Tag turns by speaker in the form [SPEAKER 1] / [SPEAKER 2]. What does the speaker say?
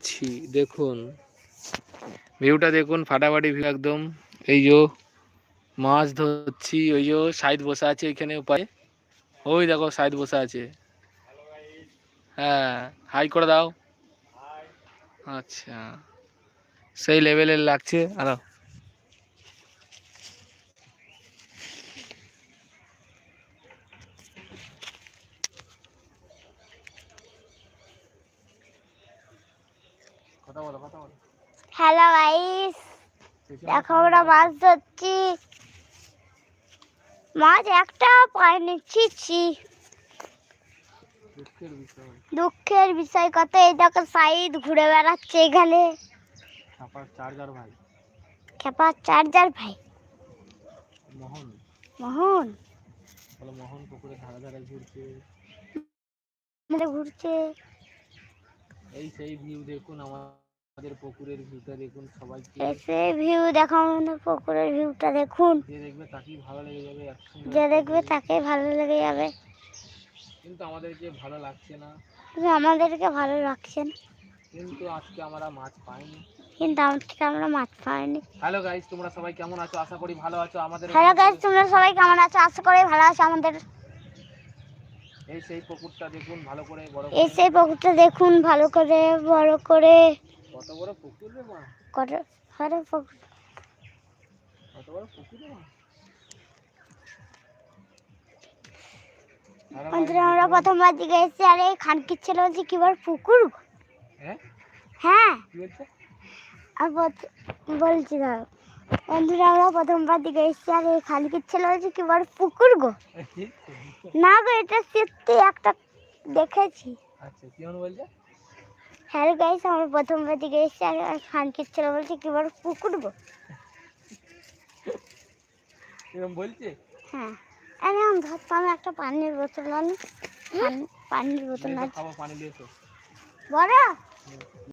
[SPEAKER 1] ছি, দেখুন। ভিউটা দেখুন, ফাটাফাটি ভিউ একদম। এই যো মাছ ধরছি, ওই যো সাইদ বসে আছে এখানে উপায়। ওই দেখো সাইড বসে আছে। হ্যাঁ হাই করে দাও। আচ্ছা সেই লেভেলের লাগছে। আরও।
[SPEAKER 2] হ্যালো গাইস দেখো আমরা মাছ ধরছি। মাছ একটা পাইনি ছি ছি।
[SPEAKER 1] দুঃখের বিষয়।
[SPEAKER 2] কত এই দেখো সাইড ঘুরে বেড়াচ্ছে এখানে।
[SPEAKER 1] চার্জার ভাই।
[SPEAKER 2] খেপা চার্জার ভাই।
[SPEAKER 1] মোহন।
[SPEAKER 2] মোহন।
[SPEAKER 1] মোহন পুকুরে ধারে ধারে ঘুরছে।
[SPEAKER 2] ঘুরছে।
[SPEAKER 1] এই সেই ভিউ দেখুন আমাদের পুকুরের ভিউটা দেখুন সবাইকে
[SPEAKER 2] সেই ভিউ দেখো আমাদের পুকুরের ভিউটা দেখুন।
[SPEAKER 1] যে দেখবে তাকেই ভালো লেগে যাবে
[SPEAKER 2] যে দেখবে তাকে ভালো লেগে যাবে।
[SPEAKER 1] কিন্তু আমাদেরকে ভালো লাগছে না।
[SPEAKER 2] কিন্তু আমাদেরকে ভালো লাগছে না।
[SPEAKER 1] কিন্তু আজকে আমরা মাছ পাইনি।
[SPEAKER 2] কিন্তু আজকে আমরা মাছ পাইনি।
[SPEAKER 1] হ্যালো গাইস তোমরা সবাই কেমন আছো? আশা করি ভালো আছো। আমাদের
[SPEAKER 2] হ্যালো গাইস তোমরা সবাই কেমন আছো? আশা করি ভালো আছো। আমাদের
[SPEAKER 1] এই সেই পুকুরটা দেখুন ভালো করে বড়
[SPEAKER 2] এই। সেই পুকুরটা দেখুন ভালো করে বড় করে।
[SPEAKER 1] কত বড় পুকুর রে মা?
[SPEAKER 2] কত বড় পুকুর?
[SPEAKER 1] কত বড় পুকুর রে মা?
[SPEAKER 2] বন্ধুরা আমরা প্রথমবার দিকে এসেছি আর এই খানকির ছেলে বলছে কি বার পুকুর? গো?
[SPEAKER 1] হ্যাঁ।
[SPEAKER 2] হ্যাঁ আর বলছি দাঁড়াও বন্ধুরা আমরা প্রথমবার দিকে এসেছি আর এই খানকির ছেলে বলছে কি বার পুকুর গো? না গো এটা সত্যি একটা দেখেছি।
[SPEAKER 1] আচ্ছা কি বলছে?
[SPEAKER 2] হ্যালো গাইস আমরা প্রথমবার দিকে এসেছি আর আর খানকির ছেলে বলছে কি বার পুকুর গো।
[SPEAKER 1] এরকম বলছে?
[SPEAKER 2] হ্যাঁ। আমি আমি ধরতাম একটা পানির বোতল আনি। পানি- পানির বোতল আছে বড়?